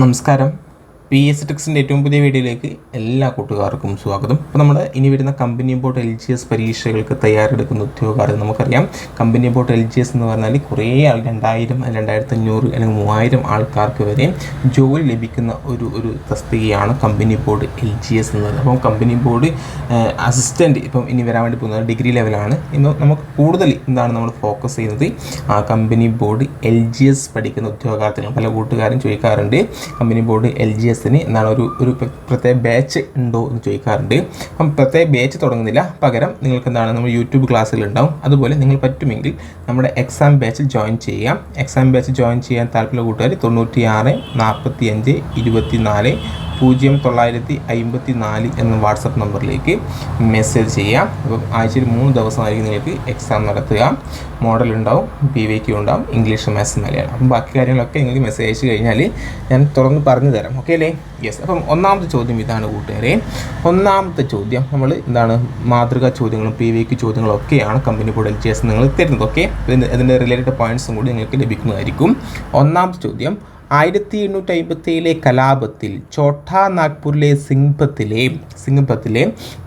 നമസ്കാരം P S ടെക്സിന്റെ ഏറ്റവും പുതിയ വീഡിയോയിലേക്ക് എല്ലാ കൂട്ടുകാർക്കും സ്വാഗതം. അപ്പോൾ നമ്മൾ ഇനി വരുന്ന company board L G S പരീക്ഷകൾക്ക് തയ്യാറെടുക്കുന്ന ഉദ്യോഗാർത്ഥി നമുക്കറിയാം. Company board L G S എന്ന് പറഞ്ഞാൽ കുറേ ആൾ രണ്ടായിരം രണ്ടായിരത്തി അഞ്ഞൂറ് അല്ലെങ്കിൽ മൂവായിരം ആൾക്കാർക്ക് വരെ ജോലി ലഭിക്കുന്ന ഒരു ഒരു തസ്തികയാണ് company board L G S എന്ന് പറയുന്നത്. അപ്പം കമ്പനി ബോർഡ് അസിസ്റ്റന്റ് ഇപ്പം ഇനി വരാൻ വേണ്ടി പോകുന്നത് ഡിഗ്രി ലെവലാണ് ഇന്ന് നമുക്ക് കൂടുതൽ എന്താണ് നമ്മൾ ഫോക്കസ് ചെയ്യുന്നത്? ആ company board L G S പഠിക്കുന്ന ഉദ്യോഗാർത്ഥികൾ പല കൂട്ടുകാരും ചോദിക്കാറുണ്ട് കമ്പനി ബോർഡ് എൽ ജി എസിന് എന്താണ് ഒരു ഒരു പ്ര- പ്രത്യേക ബാച്ച് ഉണ്ടോ എന്ന് ചോദിക്കാറുണ്ട്. അപ്പം പ്രത്യേക ബാച്ച് തുടങ്ങുന്നില്ല. പകരം നിങ്ങൾക്ക് എന്താണ് നമ്മൾ യൂട്യൂബ് ക്ലാസ്സുകൾ ഉണ്ടാവും. അതുപോലെ നിങ്ങൾ പറ്റുമെങ്കിൽ നമ്മുടെ എക്സാം ബാച്ചിൽ ജോയിൻ ചെയ്യാം. എക്സാം ബാച്ച് ജോയിൻ ചെയ്യാൻ താല്പര്യമുള്ള കൂട്ടുകാർ തൊണ്ണൂറ്റി ആറ് നാൽപ്പത്തി അഞ്ച് ഇരുപത്തി നാല് പൂജ്യം തൊള്ളായിരത്തി അമ്പത്തി നാല് എന്ന വാട്സപ്പ് നമ്പറിലേക്ക് മെസ്സേജ് ചെയ്യാം. അപ്പം ആഴ്ചയിൽ മൂന്ന് ദിവസമായിരിക്കും നിങ്ങൾക്ക് എക്സാം നടത്തുക. മോഡൽ ഉണ്ടാവും പി വി ക്യൂ ഉണ്ടാവും ഇംഗ്ലീഷ് മാത്സ് മലയാളം അപ്പം ബാക്കി കാര്യങ്ങളൊക്കെ നിങ്ങൾക്ക് മെസ്സേജ് അയച്ചു കഴിഞ്ഞാൽ ഞാൻ തുറന്ന് പറഞ്ഞു തരാം. ഓക്കെ അല്ലേ? യെസ് അപ്പം ഒന്നാമത്തെ ചോദ്യം ഇതാണ് കൂട്ടുകാരെ. ഒന്നാമത്തെ ചോദ്യം നമ്മൾ എന്താണ് മാതൃകാ ചോദ്യങ്ങളും പി വി ക്യൂ ചോദ്യങ്ങളും ഒക്കെയാണ് കമ്പനി ബോർഡ് എസ് നിങ്ങൾ തരുന്നത്. ഓക്കെ അതിന്റെ റിലേറ്റഡ് പോയിന്റ്സും കൂടി നിങ്ങൾക്ക് ലഭിക്കുന്നതായിരിക്കും. ഒന്നാമത്തെ ചോദ്യം ആയിരത്തി എണ്ണൂറ്റി അമ്പത്തിയിലെ കലാപത്തിൽ ചോട്ടാ നാഗ്പൂരിലെ സിംഹത്തിലെ സിംഹത്തിലെ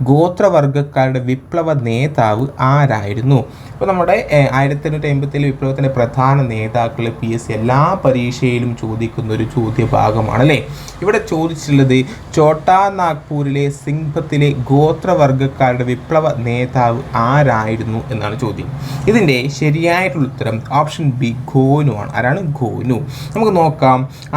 ഗോത്രവർഗക്കാരുടെ വിപ്ലവ നേതാവ് ആരായിരുന്നു? അപ്പോൾ നമ്മുടെ ആയിരത്തി എണ്ണൂറ്റി അമ്പത്തിയിലെ വിപ്ലവത്തിന്റെ പ്രധാന നേതാക്കൾ പി. എസ്. എല്ലാ പരീക്ഷയിലും ചോദിക്കുന്ന ഒരു ചോദ്യ ഭാഗമാണ് അല്ലേ ഇവിടെ ചോദിച്ചിട്ടുള്ളത് ചോട്ടാ നാഗ്പൂരിലെ സിംഹത്തിലെ ഗോത്രവർഗക്കാരുടെ വിപ്ലവ നേതാവ് ആരായിരുന്നു എന്നാണ് ചോദ്യം. ഇതിന്റെ ശരിയായിട്ടുള്ള ഉത്തരം ഓപ്ഷൻ ബി ഗോനു ആണ് ആരാണ്? ഗോനു. നമുക്ക് നോക്കാം.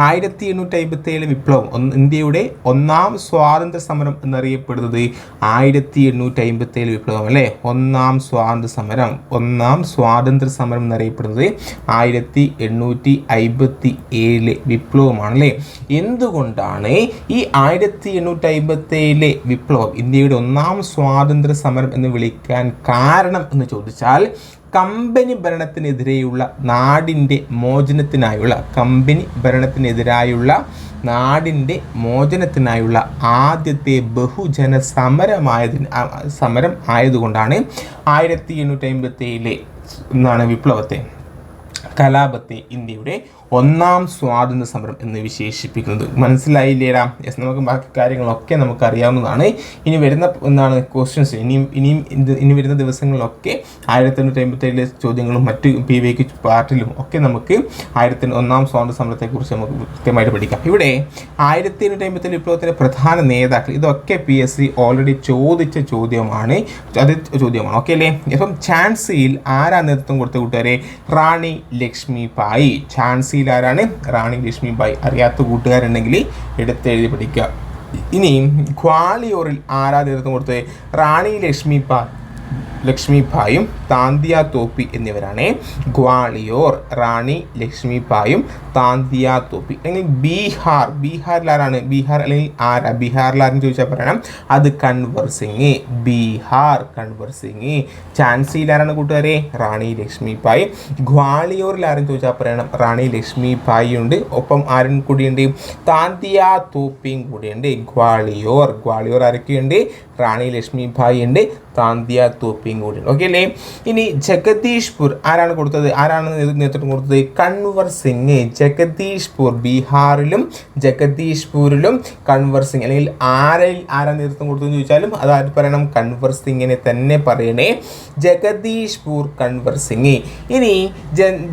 ആയിരത്തി എണ്ണൂറ്റി അമ്പത്തി ഏഴ് വിപ്ലവം ഒന്ന് ഇന്ത്യയുടെ ഒന്നാം സ്വാതന്ത്ര്യ സമരം എന്നറിയപ്പെടുന്നത് ആയിരത്തി എണ്ണൂറ്റി അമ്പത്തി ഏഴ് വിപ്ലവം അല്ലേ? ഒന്നാം സ്വാതന്ത്ര്യ സമരം. ഒന്നാം സ്വാതന്ത്ര്യ സമരം എന്നറിയപ്പെടുന്നത് ആയിരത്തി എണ്ണൂറ്റി അമ്പത്തി ഏഴിലെ വിപ്ലവമാണ് അല്ലേ എന്തുകൊണ്ടാണ് ഈ ആയിരത്തി എണ്ണൂറ്റി അമ്പത്തി ഏഴിലെ വിപ്ലവം ഇന്ത്യയുടെ ഒന്നാം സ്വാതന്ത്ര്യ സമരം എന്ന് വിളിക്കാൻ കാരണം എന്ന് ചോദിച്ചാൽ കമ്പനി ഭരണത്തിനെതിരെയുള്ള നാടിന്റെ മോചനത്തിനായുള്ള കമ്പനി ഭരണത്തിനെതിരായുള്ള നാടിന്റെ മോചനത്തിനായുള്ള ആദ്യത്തെ ബഹുജന സമരമായതിന് സമരം ആയതുകൊണ്ടാണ് ആയിരത്തി എണ്ണൂറ്റി അമ്പത്തി എന്താണ് വിപ്ലവത്തെ കലാപത്തെ ഇന്ത്യയുടെ ഒന്നാം സ്വാതന്ത്ര്യ സമരം എന്ന് വിശേഷിപ്പിക്കുന്നത്. മനസ്സിലായില്ലേടാ യെസ് നമുക്ക് ബാക്കി കാര്യങ്ങളൊക്കെ നമുക്ക് അറിയാവുന്നതാണ് ഇനി വരുന്ന എന്താണ് ക്വസ്റ്റ്യൻസ് ഇനിയും ഇനിയും ഇനി വരുന്ന ദിവസങ്ങളിലൊക്കെ ആയിരത്തി എണ്ണൂറ്റി അമ്പത്തി ഏഴിലെ ചോദ്യങ്ങളും മറ്റ് പി വി പാർട്ടിലും ഒക്കെ നമുക്ക് ആയിരത്തി ഒന്നാം സ്വാതന്ത്ര്യ സമരത്തെക്കുറിച്ച് നമുക്ക് കൃത്യമായിട്ട് പഠിക്കാം. ഇവിടെ ആയിരത്തി എണ്ണൂറ്റി അമ്പത്തി വിപ്ലവത്തിലെ പ്രധാന നേതാക്കൾ ഇതൊക്കെ പി എസ് സി ഓൾറെഡി ചോദിച്ച ചോദ്യമാണ്. അത് ചോദ്യമാണ്. ഓക്കെ അല്ലേ? ഇപ്പം ഝാൻസിയിൽ ആരാ നേതൃത്വം കൊടുത്ത കൂട്ടുകാരെ? റാണി ലക്ഷ്മി ബായി ഝാൻസിയിൽ ആരാണ് റാണി ലക്ഷ്മി ബായി അറിയാത്ത കൂട്ടുകാരുണ്ടെങ്കിൽ എടുത്തെഴുതി പഠിക്കുക. ഇനി ഗ്വാളിയോറിൽ ആരാ കൊടുത്ത് റാണി ലക്ഷ്മി ബായ് ലക്ഷ്മിഭായും താന്തിയ തോപ്പി എന്നിവരാണ്. ഗ്വാളിയോർ റാണി ലക്ഷ്മിഭായും താന്തിയ തോപ്പി. അല്ലെങ്കിൽ ബീഹാർ. ബീഹാറിൽ ആരാണ് ബീഹാർ അല്ലെങ്കിൽ ആരാ? ബീഹാറിൽ ആരെന്ന് ചോദിച്ചാൽ പറയണം. അത് കൺവർ സിംഗ്. ബീഹാർ കൺവർ സിംഗ്. ചാൻസിയിലാരാണ് കൂട്ടുകാരെ? റാണി ലക്ഷ്മിഭായ് ഗ്വാളിയോറിൽ ആരെന്ന് ചോദിച്ചാൽ പറയണം. റാണി ലക്ഷ്മിഭായി ഉണ്ട്. ഒപ്പം ആരും കൂടിയുണ്ട്? താന്തിയ തോപ്പിയും കൂടിയുണ്ട്. ഗ്വാളിയോർ. ഗ്വാളിയോർ ആരൊക്കെയുണ്ട്? റാണി ലക്ഷ്മിഭായി ഉണ്ട്. താന്തിയ തോപ്പിയും കൂടി. ഓക്കെ അല്ലേ ഇനി ജഗദീഷ്പൂർ ആരാണ് കൊടുത്തത്? ആരാണ് നേതൃത്വം കൊടുത്തത്? കൺവർ സിംഗ്. ജഗദീഷ്പൂർ ബീഹാറിലും ജഗദീഷ്പൂരിലും കൺവർ സിംഗ്. അല്ലെങ്കിൽ ആരെ ആരാണ് നേതൃത്വം കൊടുത്തതെന്ന് ചോദിച്ചാലും അത് ആര് പറയണം? കൺവർ സിംഗിനെ തന്നെ പറയണേ. ജഗദീഷ്പൂർ കൺവർ സിംഗ്. ഇനി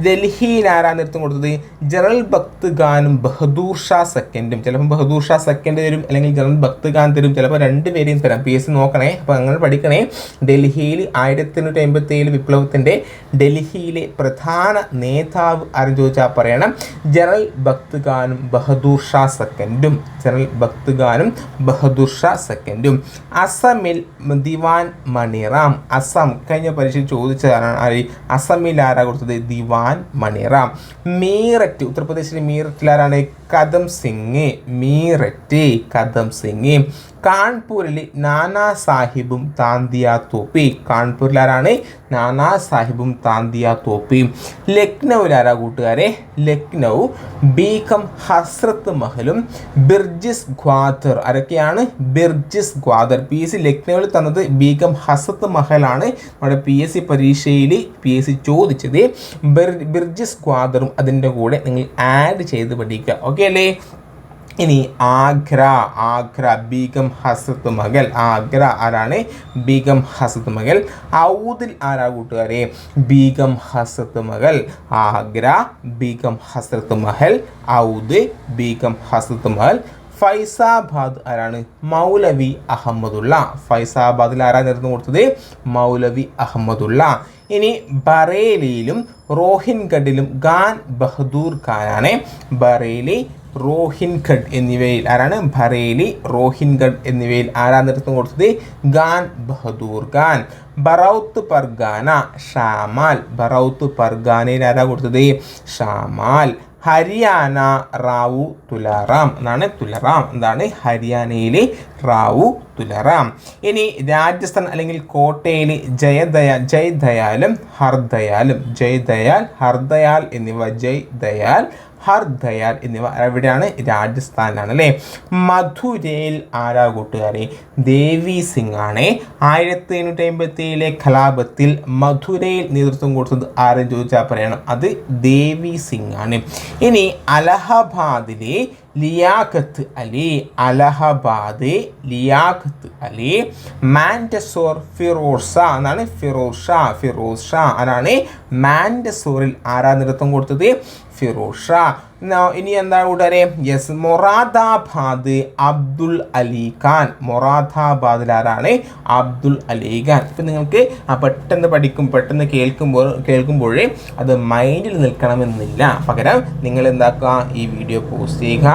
ഡൽഹിയിൽ ആരാണ് നേതൃത്വം കൊടുത്തത്? ജനറൽ ഭക്ത് ഖാനും ബഹദൂർ ഷാ സെക്കൻഡും. ചിലപ്പോൾ ബഹദൂർ ഷാ സെക്കൻഡ് തരും അല്ലെങ്കിൽ ജനറൽ ഭക്ത് ഖാൻ തരും. ചിലപ്പോൾ രണ്ടുപേരെയും തരാം. പി എസ് സി നോക്കണേ. അപ്പോൾ അങ്ങനെ പഠിക്കണേ. ഡൽഹിയിൽ ആയിരത്തി എണ്ണൂറ്റി അമ്പത്തി ഏഴ് വിപ്ലവത്തിന്റെ ഡൽഹിയിലെ പ്രധാന നേതാവ് ആരും ചോദിച്ചാൽ പറയണം. ജനറൽ ഭക്ത് ഖാനും ബഹദൂർ ഷാ സെക്കൻഡും. ജനറൽ ഭക്ത് ഖാനും ബഹദൂർ ഷാ സെക്കൻഡും. അസമിൽ ദിവാൻ മണിറാം. അസം കഴിഞ്ഞ പരീക്ഷയിൽ ചോദിച്ചതാണ് അസമിൽ ആരാ കൊടുത്തത്? ദിവാൻ മണിറാം. മീററ്റ്. ഉത്തർപ്രദേശിലെ മീററ്റിൽ ആരാണ്? കദം സിംഗ്. മീററ്റ് കദം സിംഗ്. കാൺപൂരിൽ നാനാ സാഹിബും താന്തിയ തോപ്പി. കാൺപൂരിലാരാണ് നാനാ സാഹിബും താന്തിയ തോപ്പിയും ലക്നൌവിലാരാ കൂട്ടുകാരെ? ലക്നൗ ബീഖം ഹസ്രത്ത് മഹലും ബിർജിസ് ഗ്വാദർ ആരൊക്കെയാണ്? Birjis Qadr P S C ലക്നൌവിൽ തന്നത് ബീഖം ഹസ്രത്ത് മഹലാണ്. നമ്മുടെ പി എസ് സി പരീക്ഷയിൽ പി എസ് സി ചോദിച്ചത് ബിർ ബിർജിസ് ഗ്വാദറും അതിന്റെ കൂടെ നിങ്ങൾ ആഡ് ചെയ്ത് പഠിക്കുക. ഓക്കെ അല്ലേ? ഇനി ആഗ്ര ആഗ്ര ബീഗം ഹസത്ത് മകൾ ആഗ്ര ആരാണ്? ബീഗം ഹസത്ത് മകൾ ഔദിൽ ആരാ കൂട്ടുകാരെ? ബീഗം ഹസത്ത് മകൾ ആഗ്ര ബീഗം ഹസത്ത് മഹൽ. ഔദ് ബീഗം ഹസത്ത് മഹൽ. ഫൈസാബാദ് ആരാണ്? മൗലവി അഹമ്മദുള്ള. ഫൈസാബാദിൽ ആരാ നേതൃത്വം കൊടുത്തത്? മൗലവി അഹമ്മദുള്ള. ഇനി ബറേലിയിലും റോഹിൻഗഡിലും ഖാൻ ബഹദൂർ ഖാനാണ് ബറേലി റോഹിൻഗഡ് എന്നിവയിൽ ആരാണ്? ബറേലി റോഹിൻഖഡ് എന്നിവയിൽ ആരാ നേതൃത്വം കൊടുത്തത്? ഖാൻ ബഹദൂർ ഖാൻ. ബറൌത്ത് പർഗാന ഷാമാൽ. ബറൌത്ത് പർഗാനയിൽ ആരാ കൊടുത്തത്? ഷാമാൽ. ഹരിയാന റാവു തുലാറാം. എന്നാണ് തുലറാം. എന്താണ്? ഹരിയാനയിലെ റാവു തുലറാം. ഇനി രാജസ്ഥാൻ അല്ലെങ്കിൽ കോട്ടയിൽ ജയദയാൽ ജയ്ദയാലും ഹർദയാലും. ജയ്ദയാൽ ഹർദയാൽ എന്നിവ ജയ്ദയാൽ ഹർ ദയാൽ എന്നിവ എവിടെയാണ് രാജസ്ഥാനിലാണ് അല്ലേ മധുരയിൽ ആരാ കൂട്ടുകാരെ? ദേവി സിംഗ് ആണ് ആയിരത്തി എണ്ണൂറ്റി അമ്പത്തി ഏഴിലെ കലാപത്തിൽ മധുരയിൽ നേതൃത്വം കൊടുത്തത് ആരും ചോദിച്ചാൽ പറയണം. അത് ദേവി സിംഗ് ആണ് ഇനി അലഹബാദിലെ ലിയാഖത്ത് അലി അലഹബാദ് ലിയാഖത്ത് അലി മാൻഡസോർ ഫിറോസ് എന്നാണ്. ഫിറോസ് ഷാ ആരാണ്? മാൻഡസോറിൽ ആരാ നൃത്തം കൊടുത്തത്? ഫിറോസ് ഷാ ഇനി എന്താണ് കൂട്ടുകാരെ യെസ് മൊറാദാബാദ് അബ്ദുൽ അലി ഖാൻ. മൊറാദാബാദിൽ ആരാണ്? അബ്ദുൽ അലി ഖാൻ. ഇപ്പം നിങ്ങൾക്ക് ആ പെട്ടെന്ന് പഠിക്കും പെട്ടെന്ന് കേൾക്കുമ്പോൾ കേൾക്കുമ്പോഴേ അത് മൈൻഡിൽ നിൽക്കണമെന്നില്ല. പകരം നിങ്ങൾ എന്താക്കുക? ഈ വീഡിയോ പോസ്റ്റ് ചെയ്യുക.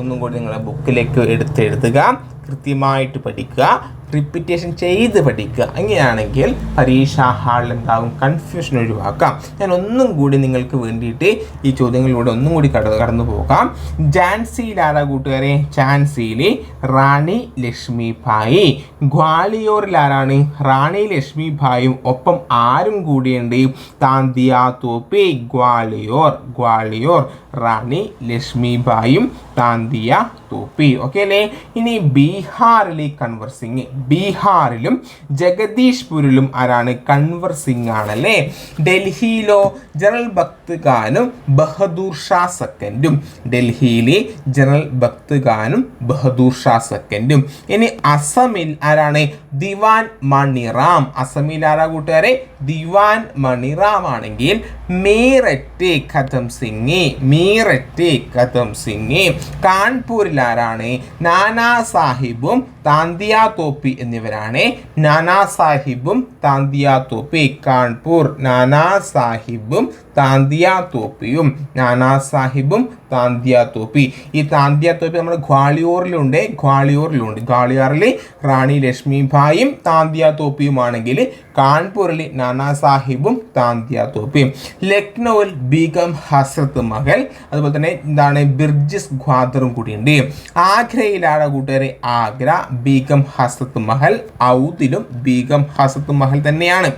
ഒന്നും കൂടി നിങ്ങളുടെ ബുക്കിലേക്ക് എടുത്തെഴുതുക. കൃത്യമായിട്ട് പഠിക്കുക. റിപ്പീറ്റേഷൻ ചെയ്ത് പഠിക്കുക. അങ്ങനെയാണെങ്കിൽ പരീക്ഷാ ഹാളിൽ എന്താകും കൺഫ്യൂഷൻ ഒഴിവാക്കാം. ഞാൻ ഒന്നും കൂടി നിങ്ങൾക്ക് വേണ്ടിയിട്ട് ഈ ചോദ്യങ്ങളിലൂടെ ഒന്നും കൂടി കട കടന്നു പോകാം. ജാൻസിയിൽ ആരാ കൂട്ടുകാരെ. ഝാൻസിയിൽ റാണി ലക്ഷ്മി ഭായി. ഗ്വാളിയോറിൽ ആരാണ് റാണി ലക്ഷ്മി ഭായും. ഒപ്പം ആരും കൂടിയുണ്ട്. താന്തിയ തോപ്പി ഗ്വാളിയോർ ഗ്വാളിയോർ റാണി ലക്ഷ്മി ഭായും താന്തിയ തോപ്പി. ഓക്കെ അല്ലേ? ഇനി ബീഹാറിലെ കൺവർസിങ് ബീഹാറിലും ജഗദീഷ്പുരിലും ആരാണ്? കൺവർ സിംഗ് ആണല്ലേ ഡൽഹിയിലോ ജനറൽ ഭക്ത് ഖാനും ബഹദൂർ ഷാ സെക്കൻഡും. ഡൽഹിയിലെ ജനറൽ ഭക്ത് ഖാനും ബഹദൂർ ഷാ സെക്കൻഡും. ഇനി അസമിൽ ആരാണ്? ദിവാൻ മണിറാം. അസമിൽ ആരാ കൂട്ടുകാരെ? ദിവാൻ മണിറാം ആണെങ്കിൽ മീററ്റ് കഥം സിംഗ് മീററ്റ് കഥം സിംഗ്. കാൺപൂരിൽ ആരാണ്? നാനാ സാഹിബും താന്തിയ തോപ്പി എന്നിവരാണ്. നാനാ സാഹിബും താന്തിയ തോപ്പി കാൺപൂർ. നാനാ സാഹിബും താന്തിയ തോപ്പിയും നാനാ സാഹിബും താന്തിയ തോപ്പി ഈ താന്തിയ തോപ്പി നമ്മുടെ ഗ്വാളിയോറിലുണ്ട് ഗ്വാളിയോറിലുണ്ട്. ഗ്വാളിയോറിൽ റാണി ലക്ഷ്മിഭായും താന്തിയ തോപ്പിയുമാണെങ്കിൽ കാൺപൂരിൽ നാനാ സാഹിബും താന്തിയ തോപ്പിയും ലക്നൌവിൽ ബീഗം ഹസ്രത്ത് മഹൽ അതുപോലെ തന്നെ എന്താണ് ബിർജിസ് ഖ്വാദറും കൂടിയുണ്ട്. ആഗ്രയിലാണ് കൂട്ടുകാരെ ആഗ്ര ബീഗം ഹസ്രത്ത് മഹൽ ഔദിലും ബീഗം ഹസ്രത്ത് മഹൽ തന്നെയാണ്.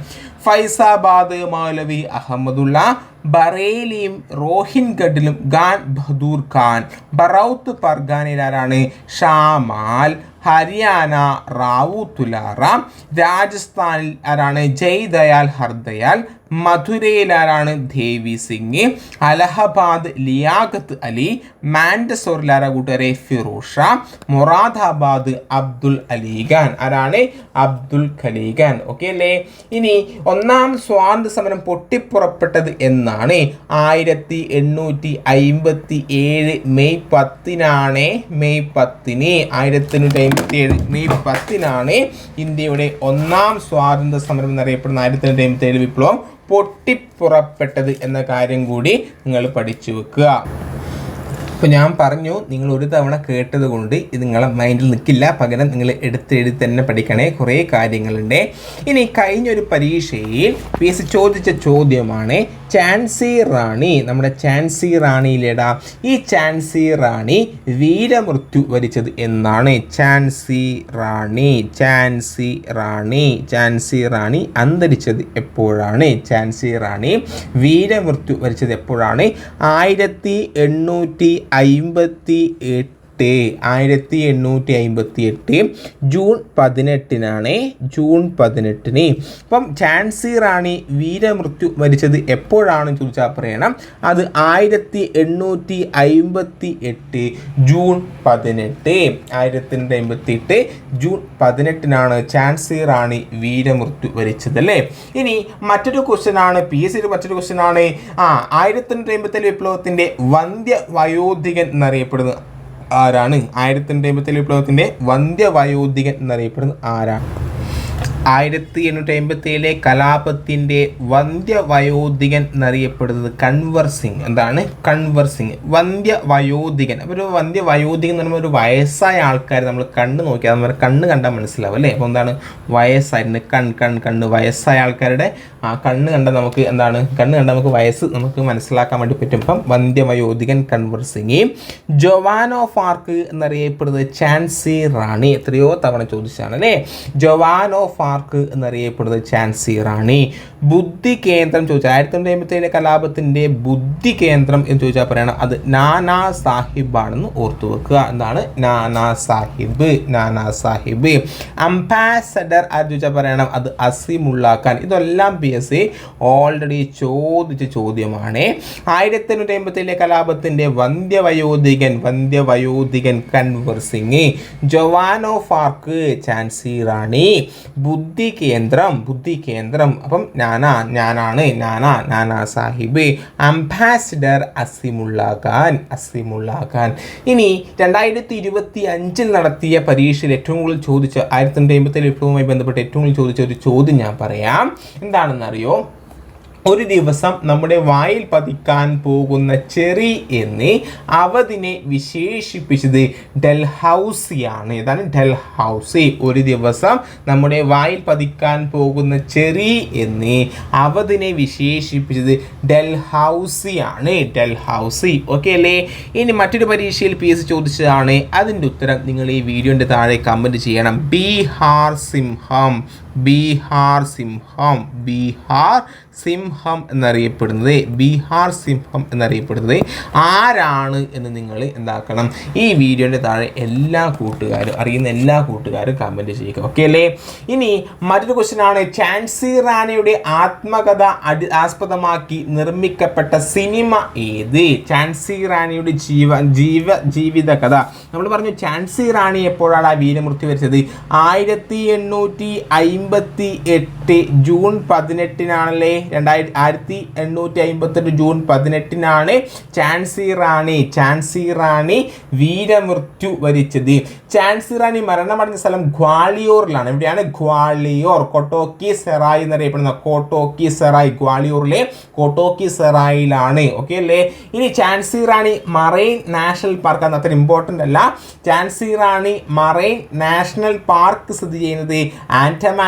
ഫൈസാബാദ് മൗലവി അഹമ്മദുള്ള ബറേലിയും റോഹിൻഗഡിലും ഖാൻ ബഹദൂർ ഖാൻ ബറൌത്ത് പർഗാനിലാരാണ് ഷാമാൽ ഹരിയാന റാവു തുലാറാം രാജസ്ഥാനിൽ ആരാണ്? ജയ് ദയാൽ ഹർദയാൽ മധുരയിൽ ആരാണ് ദേവി സിംഗ്? അലഹബാദ് ലിയാഖത്ത് അലി മാൻഡസോറിൽ കൂട്ടുകാരെ? ഫിറൂഷ മൊറാദാബാദ് അബ്ദുൽ അലീഖാൻ. ആരാണ്? അബ്ദുൽ ഖലീഖാൻ. ഓക്കെ അല്ലേ? ഇനി ഒന്നാം സ്വാതന്ത്ര്യ സമരം പൊട്ടിപ്പുറപ്പെട്ടത് എന്നാണ്. ആയിരത്തി എണ്ണൂറ്റി അയിമ്പത്തി ഏഴ് മെയ് പത്തിനാണ്. മെയ് പത്തിന്. ആയിരത്തി എണ്ണൂറ്റി അമ്പത്തി ഏഴ് മെയ് പത്തിനാണ് ഇന്ത്യയുടെ ഒന്നാം സ്വാതന്ത്ര്യ സമരം എന്നറിയപ്പെടുന്ന ആയിരത്തി എണ്ണൂറ്റി അമ്പത്തി ഏഴ് വിപ്ലവം പൊട്ടിപ്പുറപ്പെട്ടത് എന്ന കാര്യം കൂടി നിങ്ങൾ പഠിച്ചു വെക്കുക. അപ്പോൾ ഞാൻ പറഞ്ഞു നിങ്ങൾ ഒരു തവണ കേട്ടത് കൊണ്ട് ഇത് നിങ്ങളെ മൈൻഡിൽ നിൽക്കില്ല. പകരം നിങ്ങൾ എടുത്തെഴുതി തന്നെ പഠിക്കണേ. കുറേ കാര്യങ്ങളുണ്ട്. ഇനി കഴിഞ്ഞൊരു പരീക്ഷയിൽ പി എസ് ചോദിച്ച ചോദ്യമാണ് ചാൻസി റാണി. നമ്മുടെ ചാൻസി റാണിയിലേടാ. ഈ ചാൻസി റാണി വീരമൃത്യു വരിച്ചത് എന്നാണ്. ചാൻസി റാണി ചാൻസി റാണി ചാൻസി റാണി അന്തരിച്ചത് എപ്പോഴാണ്? ചാൻസി റാണി വീരമൃത്യു വരിച്ചത് എപ്പോഴാണ്? ആയിരത്തി എണ്ണൂറ്റി അയിമ്പത്തി എട്ട് ആയിരത്തി എണ്ണൂറ്റി അമ്പത്തി എട്ട് ജൂൺ പതിനെട്ടിനാണ് ജൂൺ പതിനെട്ടിന്. അപ്പം ഝാൻസി റാണി വീരമൃത്യു മരിച്ചത് എപ്പോഴാണ് ചോദിച്ചാൽ പറയണം. അത് ആയിരത്തി എണ്ണൂറ്റി അമ്പത്തി എട്ട് ജൂൺ പതിനെട്ട് ആയിരത്തി എണ്ണൂറ്റി അമ്പത്തി എട്ട് ജൂൺ പതിനെട്ടിനാണ് ഝാൻസി റാണി വീരമൃത്യു മരിച്ചത് അല്ലേ? ഇനി മറ്റൊരു ക്വസ്റ്റ്യൻ ആണ് പി എസ് സിയുടെ മറ്റൊരു ക്വസ്റ്റ്യൻ ആണ് ആ ആയിരത്തി എണ്ണൂറ്റി അമ്പത്തി വിപ്ലവത്തിന്റെ വന്ധ്യ വയോധികൻ എന്നറിയപ്പെടുന്നത് ആരാണ്? ആയിരത്തി എണ്ണൂറ്റി അമ്പത്തി വിപ്ലവത്തിന്റെ വന്ധ്യ എന്നറിയപ്പെടുന്ന ആരാണ്? ആയിരത്തി എണ്ണൂറ്റി അമ്പത്തി ഏഴിലെ കലാപത്തിന്റെ വന്ധ്യവയോധികൻ എന്നറിയപ്പെടുന്നത് കൺവർ സിംഗ്. എന്താണ്? കൺവർ സിംഗ്. വന്ധ്യവയോധികൻ. അപ്പോൾ ഒരു വന്ധ്യവയോധികൻ എന്ന് പറയുമ്പോൾ ഒരു വയസ്സായ ആൾക്കാർ നമ്മൾ കണ്ണ് നോക്കിയാൽ നമ്മൾ കണ്ണ് കണ്ടാൽ മനസ്സിലാവും അല്ലേ? അപ്പോൾ എന്താണ്? വയസ്സായിരുന്നു. കൺ കൺ കണ്ണ്. വയസ്സായ ആൾക്കാരുടെ ആ കണ്ണ് കണ്ടാൽ നമുക്ക് എന്താണ്? കണ്ണ് കണ്ടാൽ നമുക്ക് വയസ്സ് നമുക്ക് മനസ്സിലാക്കാൻ വേണ്ടി പറ്റും. ഇപ്പം വന്ധ്യവയോധികൻ Kunwar Singh. Joan of Arc എന്നറിയപ്പെടുന്നത് ചാൻസി റാണി. എത്രയോ തവണ ചോദിച്ചാണ് അല്ലേ? ഓഫ് ആർക്ക് എന്നറിയപ്പെടുന്നത് ചാൻസി റാണി. ബുദ്ധി കേന്ദ്രം ചോദിച്ചാൽ ആയിരത്തി തൊണ്ണൂറ്റി എൺപത്തി കലാപത്തിന്റെ ബുദ്ധി കേന്ദ്രം എന്ന് ചോദിച്ചാൽ പറയണം. അത് നാനാ സാഹിബാണെന്ന് ഓർത്തു വെക്കുക. എന്താണ്? നാനാ സാഹിബ് നാനാ സാഹിബ്. അംബാസഡർ ആര് ചോദിച്ചാൽ പറയണം? അത് അസിമുള്ളാക്കാൻ ഇതെല്ലാം പി എസ് സി ഓൾറെഡി ചോദിച്ച ചോദ്യമാണ്. ആയിരത്തി തൊണ്ണൂറ്റി എൺപത്തിലെ കലാപത്തിന്റെ വന്ധ്യവയോധികൻ വന്ധ്യവയോധികൻ കൺവർ സിംഗ് ജവാനോ ഫാർക്ക് ചാൻസി റാണി. ബുദ്ധി കേന്ദ്രം ബുദ്ധി കേന്ദ്രം. അപ്പം ഞാനാ ഞാനാണ് ഞാനാ നാനാ സാഹിബ് അംബാസിഡർ അസിമുള്ള ഖാൻ അസിമുള്ള ഖാൻ ഇനി രണ്ടായിരത്തി ഇരുപത്തി അഞ്ചിൽ നടത്തിയ പരീക്ഷയിൽ ഏറ്റവും കൂടുതൽ ചോദിച്ച ആയിരത്തി തൊണ്ണൂറ്റി എൺപത്തി വിപ്ലവവുമായി ബന്ധപ്പെട്ട് ഏറ്റവും കൂടുതൽ ചോദിച്ച ഒരു ചോദ്യം ഞാൻ പറയാം. എന്താണെന്നറിയോ? ഒരു ദിവസം നമ്മുടെ വായിൽ പതിക്കാൻ പോകുന്ന ചെറി എന്ന് അവതിനെ വിശേഷിപ്പിച്ചത് ഡൽഹൌസിയാണ്. ഏതാണ്? ഡൽഹൌസി. ഒരു ദിവസം നമ്മുടെ വായിൽ പതിക്കാൻ പോകുന്ന ചെറി എന്ന് അവതിനെ വിശേഷിപ്പിച്ചത് ഡൽഹൌസിയാണ്. ഡൽഹൌസി. ഓക്കെ അല്ലേ? ഇനി മറ്റൊരു പരീക്ഷയിൽ പി എസ് ചോദിച്ചതാണ്. അതിന്റെ ഉത്തരം നിങ്ങൾ ഈ വീഡിയോന്റെ താഴെ കമന്റ് ചെയ്യണം. ബീഹാർ സിംഹം. ബീഹാർ സിംഹം. ബീഹാർ സിംഹം എന്നറിയപ്പെടുന്നത് ബീഹാർ സിംഹം എന്നറിയപ്പെടുന്നത് ആരാണ് എന്ന് നിങ്ങൾ എന്താക്കണം? ഈ വീഡിയോന്റെ താഴെ എല്ലാ കൂട്ടുകാരും അറിയുന്ന എല്ലാ കൂട്ടുകാരും കമന്റ് ചെയ്യുക. ഓക്കെ അല്ലേ? ഇനി മറ്റൊരു ക്വസ്റ്റ്യൻ ചാൻസി റാണിയുടെ ആത്മകഥ അടി ആസ്പദമാക്കി നിർമ്മിക്കപ്പെട്ട സിനിമ ഏത്? ചാൻസി റാണിയുടെ ജീവ ജീവ ജീവിത കഥ നമ്മൾ പറഞ്ഞു ചാൻസി റാണി എപ്പോഴാണ് ആ വീരമൃത്യു വരിച്ചത്? ആയിരത്തി എണ്ണൂറ്റി അമ്പത്തി എട്ട് ജൂൺ പതിനെട്ടിനാണല്ലേ? രണ്ടായിരത്തി ആയിരത്തി എണ്ണൂറ്റി അമ്പത്തെട്ട് ജൂൺ പതിനെട്ടിനാണ് ചാൻസി റാണി. ചാൻസി റാണി വീരമൃത്യു വരിച്ചത്. ചാൻസി റാണി മരണമടഞ്ഞ സ്ഥലം ഗ്വാളിയോറിലാണ്. ഇവിടെയാണ് ഗ്വാളിയോർ. കൊട്ടോക്കി സെറായി എന്നറിയപ്പെടുന്ന കോട്ടോക്കി സെറായി ഗ്വാളിയോറിലെ കോട്ടോക്കി സെറായിലാണ്. ഓക്കെ അല്ലേ? ഇനി Jhansi Rani marine national park അന്ന് അത്ര ഇമ്പോർട്ടന്റ് അല്ല. Jhansi Rani marine national park സ്ഥിതി ചെയ്യുന്നത്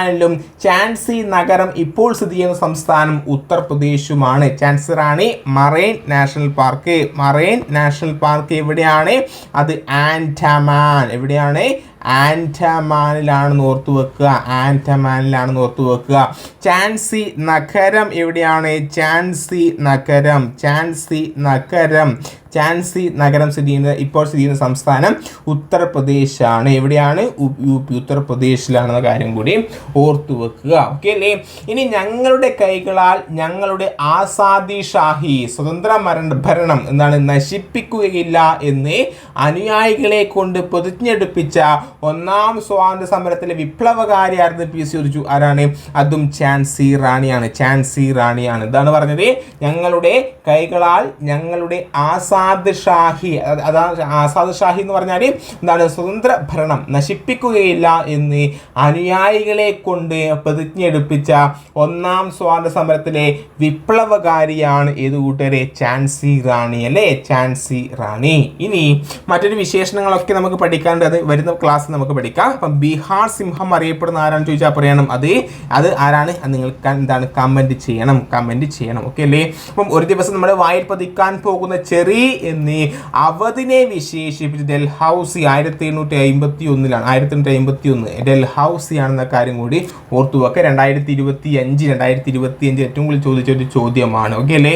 ആൻഡമാനിലും ചാൻസി നഗരം ഇപ്പോൾ സ്ഥിതി ചെയ്യുന്ന സംസ്ഥാനം ഉത്തർപ്രദേശുമാണ്. Jhansi Rani marine national park. Marine national park എവിടെയാണ്? അത് ആൻഡമാൻ. എവിടെയാണ്? ആൻഡമാനിലാണെന്ന് ഓർത്തു വെക്കുക. ആൻഡമാനിലാണെന്ന് ഓർത്തു വെക്കുക. ചാൻസി നഗരം എവിടെയാണ്? ചാൻസി നഗരം. ചാൻസി നഗരം. ചാൻസി നഗരം സ്ഥിതി ചെയ്യുന്നത് ഇപ്പോൾ സ്ഥിതി ചെയ്യുന്ന സംസ്ഥാനം ഉത്തർപ്രദേശാണ്. എവിടെയാണ്? യു പി ഉത്തർപ്രദേശിലാണെന്ന കാര്യം കൂടി ഓർത്തു വെക്കുക. ഓക്കെ അല്ലേ? ഇനി ഞങ്ങളുടെ കൈകളാൽ ഞങ്ങളുടെ ആസാദി ഷാഹി സ്വതന്ത്ര മരണ ഭരണം എന്താണ്? നശിപ്പിക്കുകയില്ല എന്ന് അനുയായികളെ കൊണ്ട് പ്രതിജ്ഞയെടുപ്പിച്ച ഒന്നാം സ്വാതന്ത്ര്യ സമരത്തിലെ വിപ്ലവകാരിയായിരുന്നു പി സി ചോദിച്ചു ആരാണ്? അതും ചാൻസി റാണിയാണ്. ചാൻസി റാണിയാണ്. ഇതാണ് പറഞ്ഞത്? ഞങ്ങളുടെ കൈകളാൽ ഞങ്ങളുടെ ആസാദ് ഷാഹി അതാ ആസാദ് ഷാഹി എന്ന് പറഞ്ഞാൽ എന്താണ്? സ്വതന്ത്ര ഭരണം നശിപ്പിക്കുകയില്ല എന്ന് അനുയായികളെ കൊണ്ട് പ്രതിജ്ഞയെടുപ്പിച്ച ഒന്നാം സ്വാതന്ത്ര്യ സമരത്തിലെ വിപ്ലവകാരിയാണ് ഏത് കൂട്ടരെ? ചാൻസി റാണി അല്ലേ? ചാൻസി റാണി. ഇനി മറ്റൊരു വിശേഷണങ്ങളൊക്കെ നമുക്ക് പഠിക്കാണ്ട് അത് വരുന്ന ക്ലാസ് നമുക്ക് പഠിക്കാം. അപ്പം ബീഹാർ സിംഹം അറിയപ്പെടുന്ന ആരാണെന്ന് ചോദിച്ചാൽ പറയണം. അത് അത് ആരാണ്? നിങ്ങൾ എന്താണ്? കമന്റ് ചെയ്യണം. കമന്റ് ചെയ്യണം. ഓക്കെ അല്ലേ? അപ്പം ഒരു ദിവസം നമ്മുടെ വായിൽ പതിക്കാൻ പോകുന്ന ചെറി എന്നീ അവധിനെ വിശേഷിപ്പിച്ച് ഡൽഹൌസി ആയിരത്തി എണ്ണൂറ്റി അമ്പത്തി ഒന്നിലാണ് ആയിരത്തി എണ്ണൂറ്റി അമ്പത്തി ഒന്ന് ഡൽഹൌസി ആണെന്ന കാര്യം കൂടി ഓർത്തു വെക്കുക രണ്ടായിരത്തി ഇരുപത്തി അഞ്ച് രണ്ടായിരത്തി ഇരുപത്തി അഞ്ച് ഏറ്റവും കൂടുതൽ ചോദിച്ച ഒരു ചോദ്യമാണ്. ഓക്കെ അല്ലേ?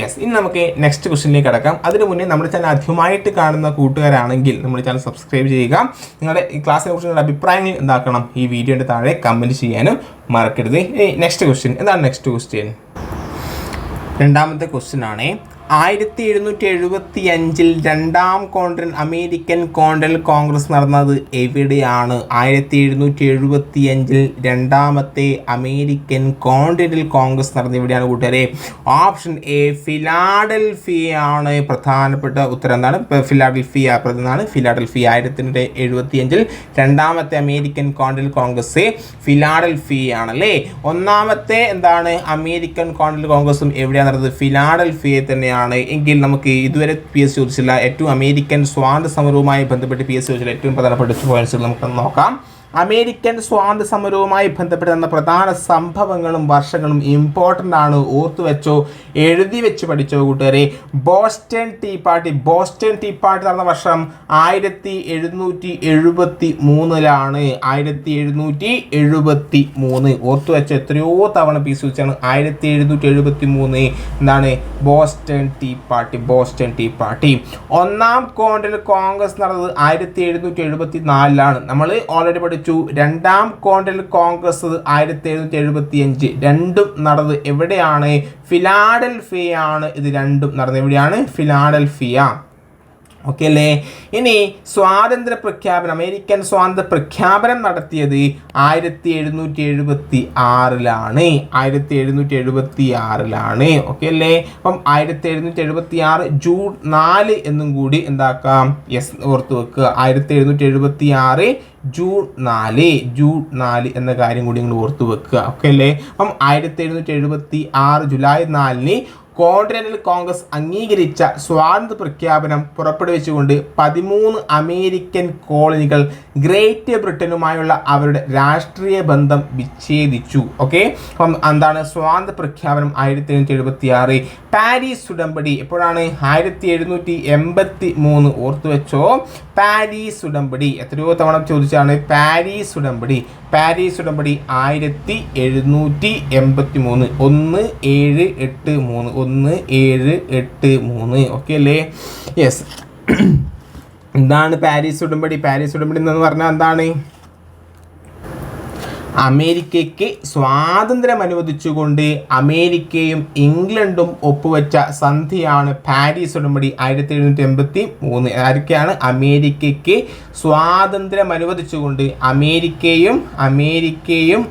യെസ് ഇനി നമുക്ക് നെക്സ്റ്റ് ക്വസ്റ്റിനിലേക്ക് കടക്കാം. അതിന് മുന്നേ നമ്മുടെ ചാനൽ ആദ്യമായിട്ട് കാണുന്ന കൂട്ടുകാരാണെങ്കിൽ നമ്മുടെ ചാനൽ സബ്സ്ക്രൈബ് ചെയ്യുക. നിങ്ങളുടെ ഈ ക്ലാസ്സിനെ കുറിച്ച് നിങ്ങളുടെ അഭിപ്രായങ്ങൾ എന്താക്കണം ഈ വീഡിയോയുടെ താഴെ കമന്റ് ചെയ്യാനും മറക്കരുത്. നെക്സ്റ്റ് ക്വസ്റ്റ്യൻ എന്താണ് നെക്സ്റ്റ് ക്വസ്റ്റ്യൻ രണ്ടാമത്തെ ക്വസ്റ്റ്യൻ ആണ്. ആയിരത്തി എഴുന്നൂറ്റി എഴുപത്തി അഞ്ചിൽ രണ്ടാം കോണ്ടൻ അമേരിക്കൻ കോണ്ടൽ കോൺഗ്രസ് നടന്നത് എവിടെയാണ്? ആയിരത്തി എഴുന്നൂറ്റി എഴുപത്തി അഞ്ചിൽ രണ്ടാമത്തെ അമേരിക്കൻ കോണ്ടിനൽ കോൺഗ്രസ് നടന്നത് എവിടെയാണ് കൂട്ടുകാരെ? ഓപ്ഷൻ എ ഫിലാഡൽഫിയ ആണ് പ്രധാനപ്പെട്ട ഉത്തരം എന്താണ്? ഫിലാഡൽഫിയ എന്നാണ് ഫിലാഡൽഫിയ ആയിരത്തി എഴുപത്തി അഞ്ചിൽ രണ്ടാമത്തെ അമേരിക്കൻ കോണ്ടൽ കോൺഗ്രസ് ഫിലാഡൽഫിയ ആണല്ലേ ഒന്നാമത്തെ എന്താണ്? അമേരിക്കൻ കോണ്ടൽ കോൺഗ്രസും എവിടെയാണ് നടന്നത്? ഫിലാഡൽഫിയ തന്നെയാണ്. എങ്കിൽ നമുക്ക് ഇതുവരെ പി എസ് ചോദിച്ചില്ല. ഏറ്റവും അമേരിക്കൻ സ്വാതന്ത്ര്യ സമരവുമായി ബന്ധപ്പെട്ട് പി എസ് ചോദിച്ചില്ല. ഏറ്റവും പ്രധാനപ്പെട്ട പോയിന്റ്സുകൾ നമുക്ക് നോക്കാം. അമേരിക്കൻ സ്വാതന്ത്ര്യ സമരവുമായി ബന്ധപ്പെട്ട് നടന്ന പ്രധാന സംഭവങ്ങളും വർഷങ്ങളും ഇമ്പോർട്ടന്റ് ആണ് ഓർത്തു വെച്ചോ എഴുതി വെച്ച് പഠിച്ചോ കൂട്ടുകാരെ. Boston tea party Boston tea party നടന്ന വർഷം ആയിരത്തി എഴുന്നൂറ്റി എഴുപത്തി മൂന്നിലാണ് ആയിരത്തി എഴുന്നൂറ്റി എഴുപത്തി മൂന്ന് ഓർത്തു വെച്ച എത്രയോ തവണ പീസ് വെച്ചാണ് ആയിരത്തി എഴുന്നൂറ്റി എഴുപത്തി മൂന്ന് എന്താണ്? Boston tea party Boston tea party. ഒന്നാം കോണ്ടിൽ കോൺഗ്രസ് നടന്നത് ആയിരത്തി എഴുന്നൂറ്റി എഴുപത്തി നാലിലാണ് നമ്മൾ ഓൾറെഡി പഠിച്ചു. രണ്ടാം കോണ്ടിൽ കോൺഗ്രസ് ആയിരത്തി എഴുന്നൂറ്റി എഴുപത്തി അഞ്ച് രണ്ടും നടന്നത് എവിടെയാണ്? ഫിലാഡൽഫിയ ആണ് ഇത് രണ്ടും നടന്നത് എവിടെയാണ്? ഫിലാഡൽഫിയ. ഓക്കെ അല്ലേ ഇനി സ്വാതന്ത്ര്യ പ്രഖ്യാപനം അമേരിക്കൻ സ്വാതന്ത്ര്യ പ്രഖ്യാപനം നടത്തിയത് ആയിരത്തി എഴുന്നൂറ്റി എഴുപത്തി ആറിലാണ് ആയിരത്തി എഴുന്നൂറ്റി എഴുപത്തി ആറിലാണ് ഓക്കെ അല്ലേ അപ്പം ആയിരത്തി എഴുന്നൂറ്റി എഴുപത്തി ആറ് ജൂൺ നാല് എന്നും കൂടി എന്താക്കാം? യെസ് ഓർത്ത് വെക്കുക. ആയിരത്തി എഴുന്നൂറ്റി എഴുപത്തി ആറ് ജൂൺ നാല്. ജൂൺ നാല് എന്ന കാര്യം കൂടി നിങ്ങൾ ഓർത്ത് വെക്കുക. ഓക്കെ അല്ലേ അപ്പം ആയിരത്തി എഴുന്നൂറ്റി എഴുപത്തി ആറ് ജൂലൈ നാലിന് കോണ്ടിനൽ കോൺഗ്രസ് അംഗീകരിച്ച സ്വാതന്ത്ര്യ പ്രഖ്യാപനം പുറപ്പെടുവിച്ചുകൊണ്ട് പതിമൂന്ന് അമേരിക്കൻ കോളനികൾ ഗ്രേറ്റ് ബ്രിട്ടനുമായുള്ള അവരുടെ രാഷ്ട്രീയ ബന്ധം വിച്ഛേദിച്ചു. ഓക്കെ? അപ്പം എന്താണ് സ്വാതന്ത്ര്യ പ്രഖ്യാപനം ആയിരത്തി എഴുന്നൂറ്റി എഴുപത്തി ആറ് പാരീസ് ഉടമ്പടി എപ്പോഴാണ്? ആയിരത്തി എഴുന്നൂറ്റി എൺപത്തി മൂന്ന് ഓർത്തു വെച്ചോ? പാരീസ് ഉടമ്പടി. എത്രയോ തവണ ചോദിച്ചാണ് പാരീസ് ഉടമ്പടി. പാരീസ് ഉടമ്പടി ആയിരത്തി എഴുന്നൂറ്റി എൺപത്തി മൂന്ന് ഒന്ന് ഏഴ് എട്ട് മൂന്ന്. ഒന്ന് ഏഴ് എട്ട് മൂന്ന്. ഓക്കെ അല്ലേ? യെസ് എന്താണ് പാരീസ് ഉടമ്പടി? പാരീസ് ഉടമ്പടി എന്ന് പറഞ്ഞാൽ എന്താണ്? അമേരിക്കയ്ക്ക് സ്വാതന്ത്ര്യം അനുവദിച്ചുകൊണ്ട് അമേരിക്കയും ഇംഗ്ലണ്ടും ഒപ്പുവെച്ച സന്ധിയാണ് പാരീസ് ഉടമ്പടി ആയിരത്തി എഴുന്നൂറ്റി എൺപത്തി മൂന്ന് ആരൊക്കെയാണ് അമേരിക്കയ്ക്ക് സ്വാതന്ത്ര്യം അനുവദിച്ചുകൊണ്ട് അമേരിക്കയും അമേരിക്കയും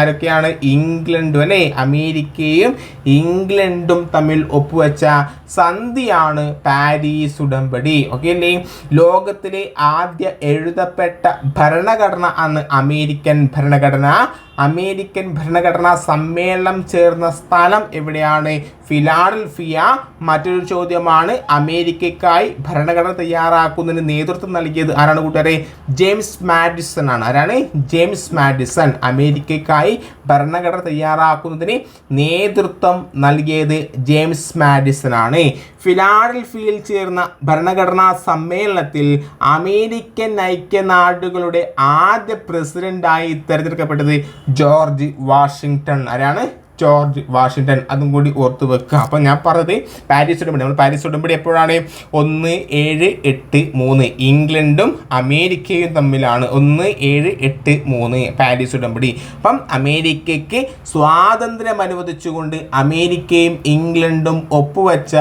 ആരൊക്കെയാണ്? ഇംഗ്ലണ്ടും അല്ലേ? അമേരിക്കയും ഇംഗ്ലണ്ടും തമ്മിൽ ഒപ്പുവെച്ച സന്ധിയാണ് പാരീസ് ഉടമ്പടി. ഓക്കെ അല്ലേ? ലോകത്തിലെ ആദ്യ എഴുതപ്പെട്ട ഭരണഘടന അന്ന് അമേരിക്കൻ ഭരണഘടന tá? അമേരിക്കൻ ഭരണഘടനാ സമ്മേളനം ചേർന്ന സ്ഥലം എവിടെയാണ്? ഫിലാഡൽഫിയ. മറ്റൊരു ചോദ്യമാണ് അമേരിക്കയ്ക്കായി ഭരണഘടന തയ്യാറാക്കുന്നതിന് നേതൃത്വം നൽകിയത് ആരാണ് കൂട്ടുകാരെ? ജെയിംസ് മാഡിസൺ ആണ്. ആരാണ്? James Madison. അമേരിക്കയ്ക്കായി ഭരണഘടന തയ്യാറാക്കുന്നതിന് നേതൃത്വം നൽകിയത് ജെയിംസ് മാഡിസൺ ആണ്. ഫിലാഡൽഫിയയിൽ ചേർന്ന ഭരണഘടനാ സമ്മേളനത്തിൽ അമേരിക്കൻ ഐക്യനാടുകളുടെ ആദ്യ പ്രസിഡന്റായി തിരഞ്ഞെടുക്കപ്പെട്ടത് ജോർജ് വാഷിങ്ടൺ ആരാണ്? ജോർജ് വാഷിങ്ടൺ അതും കൂടി ഓർത്ത് വെക്കുക. അപ്പം ഞാൻ പറഞ്ഞത് പാരീസ് ഉടമ്പടി. നമ്മൾ പാരീസ് ഉടമ്പടി എപ്പോഴാണ്? ഒന്ന് ഏഴ് എട്ട് മൂന്ന്. ഇംഗ്ലണ്ടും അമേരിക്കയും തമ്മിലാണ്. ഒന്ന് ഏഴ് എട്ട് മൂന്ന് പാരീസ് ഉടമ്പടി. അപ്പം അമേരിക്കയ്ക്ക് സ്വാതന്ത്ര്യം അനുവദിച്ചുകൊണ്ട് അമേരിക്കയും ഇംഗ്ലണ്ടും ഒപ്പുവെച്ച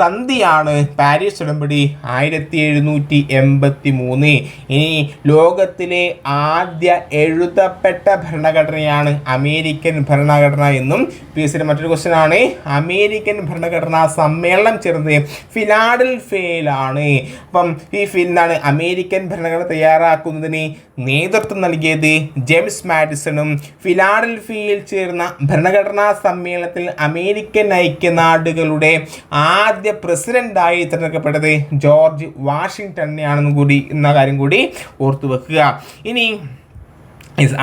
സന്ധിയാണ് പാരീസ് ഉടമ്പടി ആയിരത്തി എഴുന്നൂറ്റി എൺപത്തി മൂന്ന് ഇനി ലോകത്തിലെ ആദ്യ എഴുതപ്പെട്ട ഭരണഘടനയാണ് അമേരിക്കൻ ഭരണഘടന എന്നും ചോദിച്ചിട്ടുണ്ടായിരുന്നു പി എസ് മറ്റൊരു ക്വസ്റ്റ്യൻ ആണ്. അമേരിക്കൻ ഭരണഘടനാ സമ്മേളനം ചേർന്നത് ഫിലാഡൽഫിയയിലാണ്. അപ്പം ഈ എന്താണ് അമേരിക്കൻ ഭരണഘടന തയ്യാറാക്കുന്നതിന് നേതൃത്വം നൽകിയത് ജെയിംസ് മാഡിസണും. ഫിലാഡൽഫിയയിൽ ചേർന്ന ഭരണഘടനാ സമ്മേളനത്തിൽ അമേരിക്കൻ ഐക്യനാടുകളുടെ ആദ്യ പ്രസിഡന്റായി തിരഞ്ഞെടുക്കപ്പെട്ടത് ജോർജ് വാഷിങ്ടണിനെയാണെന്നും കൂടി എന്ന കാര്യം കൂടി ഓർത്തു വെക്കുക ഇനി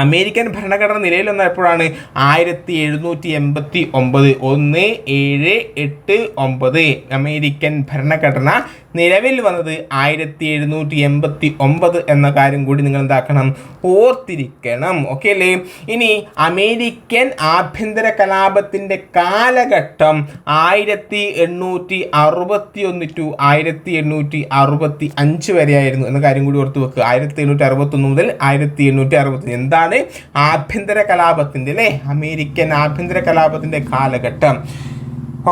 അമേരിക്കൻ ഭരണഘടന നിലയിൽ വന്ന എപ്പോഴാണ് ആയിരത്തി എഴുന്നൂറ്റി എൺപത്തി ഒമ്പത് ഒന്ന് ഏഴ് എട്ട് ഒമ്പത് അമേരിക്കൻ ഭരണഘടന നിലവിൽ വന്നത് ആയിരത്തി എഴുന്നൂറ്റി എൺപത്തി ഒമ്പത് എന്ന കാര്യം കൂടി നിങ്ങൾ എന്താക്കണം ഓർത്തിരിക്കണം. ഓക്കെ അല്ലേ? ഇനി അമേരിക്കൻ ആഭ്യന്തര കലാപത്തിന്റെ കാലഘട്ടം ആയിരത്തി എണ്ണൂറ്റി അറുപത്തി ഒന്ന് ടു ആയിരത്തി എണ്ണൂറ്റി അറുപത്തി അഞ്ച് വരെയായിരുന്നു എന്ന കാര്യം കൂടി ഓർത്ത് വെക്കുക. ആയിരത്തി എണ്ണൂറ്റി അറുപത്തൊന്ന് മുതൽ ആയിരത്തി എണ്ണൂറ്റി അറുപത്തി എന്താണ്? ആഭ്യന്തര കലാപത്തിന്റെ അല്ലേ? അമേരിക്കൻ ആഭ്യന്തര കലാപത്തിന്റെ കാലഘട്ടം.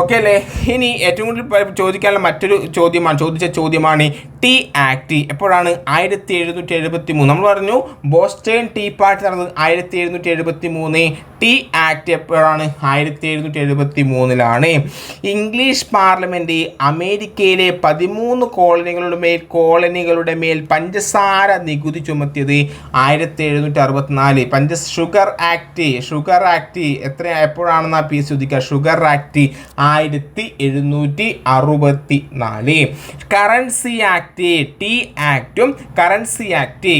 ഓക്കെ അല്ലേ? ഇനി ഏറ്റവും കൂടുതൽ ചോദിക്കാനുള്ള മറ്റൊരു ചോദ്യമാണ് ചോദിച്ച ചോദ്യമാണ് ടീ ആക്ട് എപ്പോഴാണ്? ആയിരത്തി എഴുന്നൂറ്റി എഴുപത്തി മൂന്ന് നമ്മൾ പറഞ്ഞു ബോസ്റ്റേൺ ടീ പാർട്ടി നടന്നത് ആയിരത്തി എഴുന്നൂറ്റി എഴുപത്തി മൂന്ന് ടി ആക്ട് എപ്പോഴാണ്? ആയിരത്തി എഴുന്നൂറ്റി എഴുപത്തി മൂന്നിലാണ് ഇംഗ്ലീഷ് പാർലമെന്റ് അമേരിക്കയിലെ പതിമൂന്ന് കോളനികളുടെ മേൽ കോളനികളുടെ മേൽ പഞ്ചസാര നികുതി ചുമത്തിയത് ആയിരത്തി എഴുന്നൂറ്റി അറുപത്തിനാല് പഞ്ച ഷുഗർ ആക്ട് ഷുഗർ ആക്ട് എത്ര എപ്പോഴാണെന്നാ പി ചോദിക്കുക ഷുഗർ ആക്ട് ആയിരത്തി എഴുന്നൂറ്റി അറുപത്തി നാല് currency act tea ആക്റ്റും currency act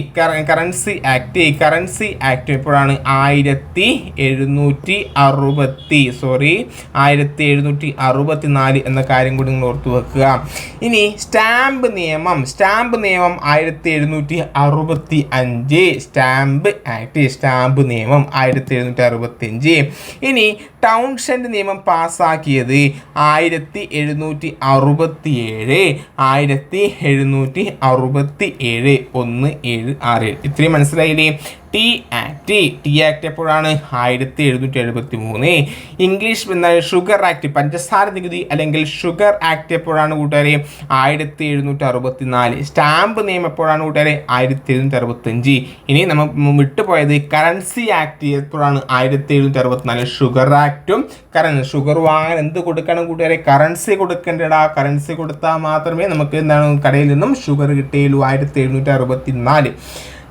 currency act currency act. എപ്പോഴാണ് ആയിരത്തി എഴുന്നൂറ്റി അറുപത്തി സോറി ആയിരത്തി എഴുന്നൂറ്റി അറുപത്തി നാല് എന്ന കാര്യം കൂടി നിങ്ങൾ ഓർത്തു വെക്കുക. ഇനി സ്റ്റാമ്പ് നിയമം. സ്റ്റാമ്പ് നിയമം ആയിരത്തി എഴുന്നൂറ്റി അറുപത്തി അഞ്ച്. സ്റ്റാമ്പ് ആക്ട് സ്റ്റാമ്പ് നിയമം ആയിരത്തി എഴുന്നൂറ്റി അറുപത്തി അഞ്ച് ഇനി ടൗൺഷെൻഡ് നിയമം പാസ്സാക്കിയത് ആയിരത്തി എഴുന്നൂറ്റി അറുപത്തി ഏഴ് ആയിരത്തി എഴുന്നൂറ്റി അറുപത്തി ഏഴ് ഒന്ന് ഏഴ് ആറ്. ഇത്രയും മനസ്സിലായില്ലേ? ടി ആക്ട് ടി ആക്ട് എപ്പോഴാണ്? ആയിരത്തി എഴുന്നൂറ്റി എഴുപത്തി മൂന്ന് ഇംഗ്ലീഷ് എന്നാൽ ഷുഗർ ആക്ട് പഞ്ചസാര നികുതി അല്ലെങ്കിൽ ഷുഗർ ആക്ട് എപ്പോഴാണ് കൂട്ടുകാരെ? ആയിരത്തി എഴുന്നൂറ്റി അറുപത്തി നാല് സ്റ്റാമ്പ് നിയമം എപ്പോഴാണ് കൂട്ടുകാരെ? ആയിരത്തി എഴുന്നൂറ്റി അറുപത്തഞ്ച് ഇനി നമ്മൾ വിട്ടുപോയത് കറൻസി ആക്ട് എപ്പോഴാണ്? ആയിരത്തി എഴുന്നൂറ്റി അറുപത്തിനാല് ഷുഗർ ആക്റ്റും കറൻ ഷുഗർ വാങ്ങാൻ എന്ത് കൊടുക്കണം കൂട്ടുകാരെ? കറൻസി കൊടുക്കേണ്ടടാ. കറൻസി കൊടുത്താൽ മാത്രമേ നമുക്ക് എന്താണ് കടയിൽ നിന്നും ഷുഗർ കിട്ടുകയുള്ളൂ ആയിരത്തി എഴുന്നൂറ്റി അറുപത്തി നാല്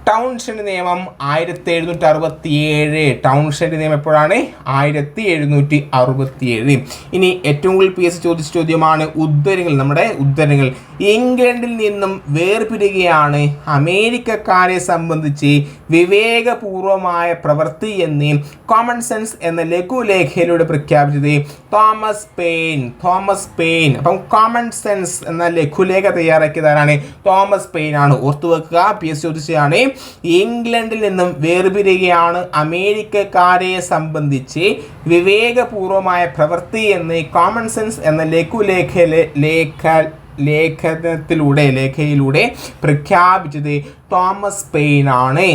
ടൗൺഷെൻഡ് നിയമം ആയിരത്തി എഴുന്നൂറ്റി അറുപത്തി ഏഴ് ടൗൺഷെൻഡ് നിയമം എപ്പോഴാണ്? ആയിരത്തി എഴുന്നൂറ്റി അറുപത്തി ഏഴ് ഇനി ഏറ്റവും കൂടുതൽ പി എസ് ചോദിച്ച ചോദ്യമാണ് ഉദ്ധരങ്ങൾ നമ്മുടെ ഉദ്ധരങ്ങൾ ഇംഗ്ലണ്ടിൽ നിന്നും വേർപിരിയുകയാണ് അമേരിക്കക്കാരെ സംബന്ധിച്ച് വിവേകപൂർവമായ പ്രവൃത്തി എന്ന് കോമൺ സെൻസ് എന്ന ലഘുലേഖയിലൂടെ പ്രഖ്യാപിച്ചത് തോമസ് പെയിൻ. Thomas Paine. അപ്പം കോമൺ സെൻസ് എന്ന ലഘുലേഖ തയ്യാറാക്കിയതാരാണ്? തോമസ് പെയിൻ ആണ് ഓർത്തു വെക്കുക പി എസ് ചോദിച്ചതാണ് ഇംഗ്ലണ്ടിൽ നിന്നും വേർപിരിയുകയാണ് അമേരിക്കക്കാരെ സംബന്ധിച്ച് വിവേകപൂർവമായ പ്രവൃത്തി എന്ന് കോമൺ സെൻസ് എന്ന ലഘുലേഖ ലേഖ ലേഖനത്തിലൂടെ ലേഖയിലൂടെ പ്രഖ്യാപിച്ചത് തോമസ് പെയിൻ ആണ്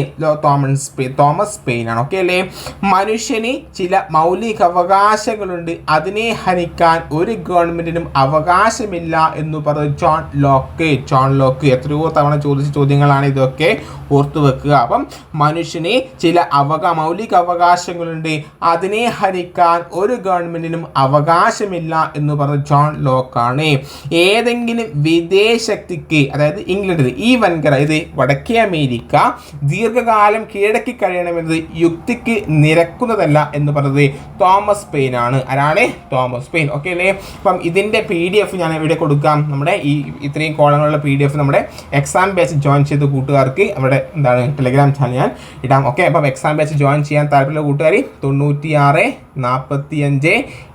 തോമസ് പെയിൻ തോമസ് പെയിൻ ആണ് ഓക്കെ അല്ലേ? മനുഷ്യന് ചില മൗലിക അവകാശങ്ങളുണ്ട് അതിനെ ഹനിക്കാൻ ഒരു ഗവൺമെന്റിനും അവകാശമില്ല എന്ന് പറഞ്ഞ ജോൺ ലോക്ക്. ജോൺ ലോക്ക് എത്രയോ തവണ ചോദിച്ച ചോദ്യങ്ങളാണ് ഇതൊക്കെ ഓർത്തു വെക്കുക. അപ്പം മനുഷ്യന് ചില അവക മൗലിക അവകാശങ്ങളുണ്ട് അതിനെ ഹനിക്കാൻ ഒരു ഗവൺമെന്റിനും അവകാശമില്ല എന്ന് പറഞ്ഞ ജോൺ ലോക്കാണ്. ഏതെങ്കിലും വിദേശശക്തിക്ക് അതായത് ഇംഗ്ലണ്ടിൽ ഈ വൻകര ഇത് വടക്കേ അമേരിക്ക ദീർഘകാലം കീഴടക്കി കഴിയണമെന്നത് യുക്തിക്ക് നിരക്കുന്നതല്ല എന്ന് പറഞ്ഞത് തോമസ് പെയിൻ ആണ്. ആരാണ്? Thomas pain. ഓക്കെ അല്ലേ? അപ്പം ഇതിന്റെ പി ഡി എഫ് ഞാൻ ഇവിടെ കൊടുക്കാം. നമ്മുടെ ഈ ഇത്രയും കോളങ്ങളുള്ള പി ഡി എഫ് നമ്മുടെ എക്സാം ബാച്ച് ജോയിൻ ചെയ്ത കൂട്ടുകാർക്ക് അവിടെ എന്താണ് ടെലിഗ്രാം ചാനൽ ഞാൻ ഇടാം. ഓക്കെ അപ്പം എക്സാം ബാച്ച് ജോയിൻ ചെയ്യാൻ താല്പര്യമുള്ള കൂട്ടുകാർ തൊണ്ണൂറ്റി ആറ് നാൽപ്പത്തി അഞ്ച്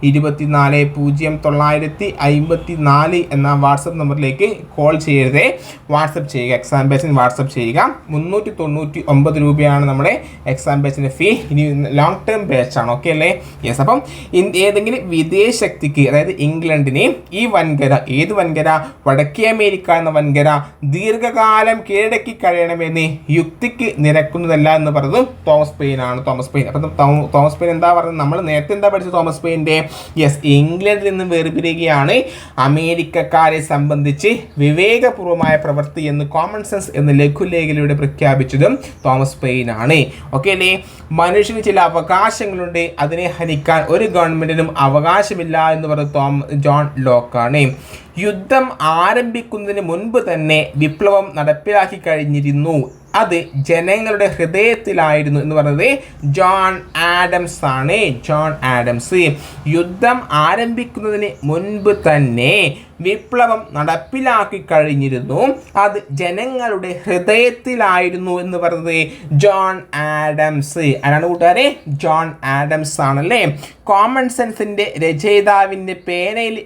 ഇരുപത്തിനാല് പൂജ്യം തൊള്ളായിരത്തി അമ്പത്തി നാല് എന്ന വാട്സപ്പ് നമ്പറിലേക്ക് കോൾ ചെയ്യരുതേ. വാട്സപ്പ് ചെയ്യുക എക്സാം ബാച്ചിന് വാട്സപ്പ് ചെയ്യുക. മുന്നൂറ്റി തൊണ്ണൂറ്റി ഒമ്പത് രൂപയാണ് നമ്മുടെ എക്സാം ബാച്ചിന്റെ ഫീ ഇനി ലോങ് ടേം ബാച്ചാണ് ഓക്കെ അല്ലേ? യെസ് അപ്പം ഏതെങ്കിലും വിദേശ ശക്തിക്ക് അതായത് ഇംഗ്ലണ്ടിന് ഈ വൻകര ഏത് വൻകര? വടക്കേ അമേരിക്ക എന്ന വൻകര ദീർഘകാലം കീഴടക്കി കഴിയണമെന്ന് യുക്തിക്ക് നിരക്കുന്നതല്ല എന്ന് പറയുന്നത് തോമസ് പെയിൻ ആണ് തോമസ് പെയിൻ. അപ്പം തോമസ് പെയിൻ എന്താ പറയുന്നത് നമ്മൾ നേരത്തെ എന്താ പഠിച്ചത് തോമസ് പെയിന്റെ? യെസ് ഇംഗ്ലണ്ടിൽ നിന്നും വേർപിരിയുകയാണ്. അമേരിക്കക്കാരെ സംബന്ധിച്ച് വിവേകപൂർവമായ പ്രവൃത്തി എന്ന് കോമൺ സെൻസ് എന്ന ലഘുലേഖയിലൂടെ പ്രഖ്യാപിച്ചതും തോമസ് പെയിൻ ആണ്. ഓക്കെ അല്ലേ? മനുഷ്യന് ചില അവകാശങ്ങളുണ്ട്. അതിനെ ഹനിക്കാൻ ഒരു ഗവൺമെന്റിനും അവകാശമില്ല എന്ന് പറഞ്ഞ തോം ജോൺ ലോക്കാണ് യുദ്ധം ആരംഭിക്കുന്നതിന് മുൻപ് തന്നെ വിപ്ലവം നടപ്പിലാക്കി കഴിഞ്ഞിരുന്നു. അത് ജനങ്ങളുടെ ഹൃദയത്തിലായിരുന്നു എന്ന് പറഞ്ഞത് ജോൺ ആഡംസ് ആണ്. ജോൺ ആഡംസ് യുദ്ധം ആരംഭിക്കുന്നതിന് മുൻപ് തന്നെ വിപ്ലവം നടപ്പിലാക്കി കഴിഞ്ഞിരുന്നു. അത് ജനങ്ങളുടെ ഹൃദയത്തിലായിരുന്നു എന്ന് പറഞ്ഞത് ജോൺ ആഡംസ്. ആരാണ് കൂട്ടുകാരെ? ജോൺ ആഡംസ് ആണല്ലേ? കോമൺ സെൻസിന്റെ രചയിതാവിന്റെ പേനയിൽ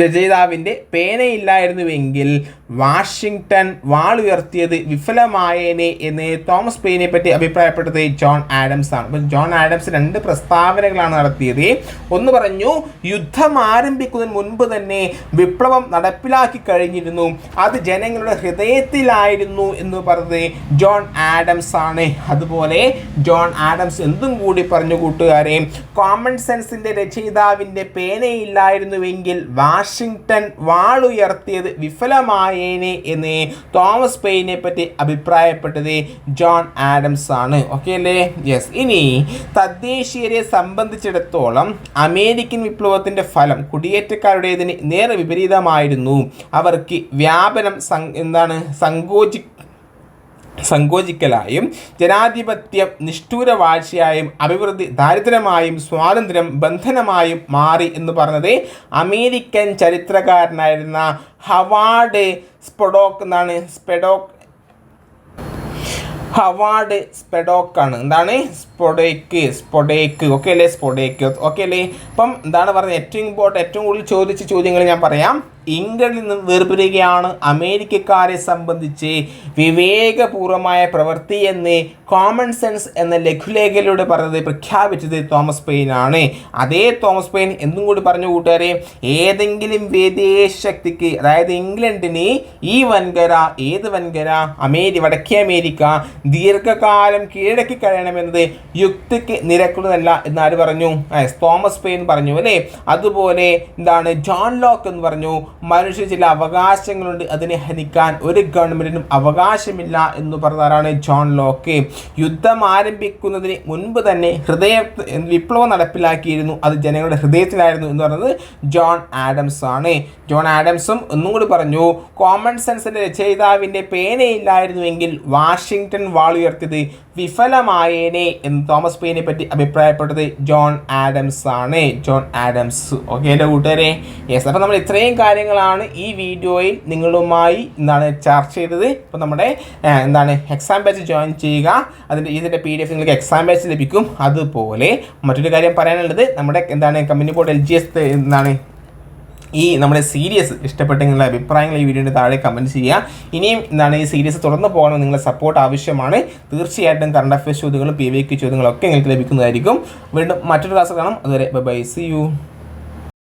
രചയിതാവിന്റെ പേനയില്ലായിരുന്നുവെങ്കിൽ വാഷിങ്ടൺ വാളുയർത്തിയത് വിഫലമായേനെ എന്ന് തോമസ് പെയിനെ പറ്റി അഭിപ്രായപ്പെട്ടത് ജോൺ ആഡംസ് ആണ്. അപ്പം ജോൺ ആഡംസ് രണ്ട് പ്രസ്താവനകളാണ് നടത്തിയത്. ഒന്ന് പറഞ്ഞു യുദ്ധം ആരംഭിക്കുന്നതിന് മുൻപ് തന്നെ വിപ്ലവം നടപ്പിലാക്കി കഴിഞ്ഞിരുന്നു. അത് ജനങ്ങളുടെ ഹൃദയത്തിലായിരുന്നു എന്ന് പറഞ്ഞത് ജോൺ ആഡംസ് ആണ്. അതുപോലെ ജോൺ ആഡംസ് എന്തും കൂടി പറഞ്ഞു കൂട്ടുകാരെ കോമൺ സെൻസിന്റെ രചയിതാവിന്റെ പേനയില്ലായിരുന്നുവെങ്കിൽ വാഷിങ്ടൺ വാളുയർത്തിയത് വിഫലമായേനെ എന്ന് തോമസ് പെയിനെ പറ്റി അഭിപ്രായപ്പെട്ടത് ജോൺ ആഡംസ് ആണ്. ഓക്കെ അല്ലേ? യെസ് ഇനി തദ്ദേശീയരെ സംബന്ധിച്ചിടത്തോളം അമേരിക്കൻ വിപ്ലവത്തിന്റെ ഫലം കുടിയേറ്റക്കാരുടേതിന് നേരെ വിപരീതമായിരുന്നു. അവർക്ക് വ്യാപനം എന്താണ്? സങ്കോചി സങ്കോചിക്കലായും ജനാധിപത്യം നിഷ്ഠൂരവാഴ്ചയായും അഭിവൃദ്ധി ദാരിദ്ര്യമായും സ്വാതന്ത്ര്യം ബന്ധനമായും മാറി എന്ന് പറഞ്ഞത് അമേരിക്കൻ ചരിത്രകാരനായിരുന്ന ഹവാർഡ് സ്പെഡോക്ക് എന്നാണ്. സ്പെഡോക്ക് ഹവാർഡ് സ്പെഡോക്ക് ആണ്. എന്താണ്? സ്പൊഡേക്ക് സ്പൊഡേക്ക്. ഓക്കെ അല്ലേ? സ്പൊഡേക്ക്. ഓക്കെ അല്ലേ? അപ്പം എന്താണ് പറഞ്ഞത്? ഏറ്റവും ഇമ്പോർട്ടന്റ് ഏറ്റവും കൂടുതൽ ചോദിച്ച ചോദ്യങ്ങൾ ഞാൻ പറയാം. ഇംഗ്ലണ്ടിൽ നിന്നും വേർപിരിയുകയാണ് അമേരിക്കക്കാരെ സംബന്ധിച്ച് വിവേകപൂർവമായ പ്രവൃത്തി എന്ന് കോമൺ സെൻസ് എന്ന ലഘുലേഖയിലൂടെ പറഞ്ഞത് പ്രഖ്യാപിച്ചത് തോമസ് പെയിൻ ആണ്. അതേ തോമസ് പെയിൻ എന്നും കൂടി പറഞ്ഞു കൂട്ടുകാരെ ഏതെങ്കിലും വിദേശ ശക്തിക്ക് അതായത് ഇംഗ്ലണ്ടിന് ഈ വൻകര ഏത് വൻകര? അമേരി വടക്കേ അമേരിക്ക ദീർഘകാലം കീഴടക്കി കഴിയണമെന്നത് യുക്തിക്ക് നിരക്കുന്നതല്ല എന്നാര് പറഞ്ഞു? തോമസ് പെയിൻ പറഞ്ഞു അല്ലേ? അതുപോലെ എന്താണ് ജോൺ ലോക്ക് എന്ന് പറഞ്ഞു മനുഷ്യ ചില അവകാശങ്ങളുണ്ട് അതിനെ ഹനിക്കാൻ ഒരു ഗവൺമെന്റിനും അവകാശമില്ല എന്ന് പറഞ്ഞാരാണ് ജോൺ ലോക്ക്. യുദ്ധം ആരംഭിക്കുന്നതിന് മുൻപ് തന്നെ ഹൃദയ വിപ്ലവം നടപ്പിലാക്കിയിരുന്നു. അത് ജനങ്ങളുടെ ഹൃദയത്തിലായിരുന്നു എന്ന് പറയുന്നത് ജോൺ ആഡംസ് ആണ് ജോൺ ആഡംസും ഒന്നും കൂടി പറഞ്ഞു കോമൺ സെൻസിന്റെ രചയിതാവിന്റെ പേനയില്ലായിരുന്നുവെങ്കിൽ വാഷിങ്ടൺ വാളുയർത്തിയത് വിഫലമായേനെ എന്ന് തോമസ് പെയിനെ പറ്റി അഭിപ്രായപ്പെട്ടത് ജോൺ ആഡംസ് ആണ്. John Adams. ഓക്കെ എന്റെ കൂട്ടുകാരെ യെസ് അപ്പോൾ നമ്മൾ ഇത്രയും കാര്യങ്ങളാണ് ഈ വീഡിയോയിൽ നിങ്ങളുമായി എന്താണ് ചർച്ച ചെയ്തത്. ഇപ്പോൾ നമ്മുടെ എന്താണ് എക്സാം ബാച്ച് ജോയിൻ ചെയ്യുക. അതിന്റെ ഇതിന്റെ പി ഡി എഫ് നിങ്ങൾക്ക് എക്സാം ബാച്ച് ലഭിക്കും. അതുപോലെ മറ്റൊരു കാര്യം പറയാനുള്ളത് നമ്മുടെ എന്താണ് company board L G S എന്താണ് ഈ നമ്മുടെ സീരീസ് ഇഷ്ടപ്പെട്ടെങ്കിൽ നിങ്ങളുടെ അഭിപ്രായങ്ങൾ ഈ വീഡിയോയുടെ താഴെ കമന്റ് ചെയ്യുക. ഇനിയും എന്താണ് ഈ സീരീസ് തുറന്നു പോകണമെന്ന് നിങ്ങളുടെ സപ്പോർട്ട് ആവശ്യമാണ്. തീർച്ചയായിട്ടും കറണ്ട് അഫയേഴ്സ് ചോദ്യങ്ങളും പി വി ക്യു ചോദ്യങ്ങളും ഒക്കെ നിങ്ങൾക്ക് ലഭിക്കുന്നതായിരിക്കും. വീണ്ടും മറ്റൊരു ക്ലാസ് കാണാം. അതുവരെ ബൈ ബൈ സി യു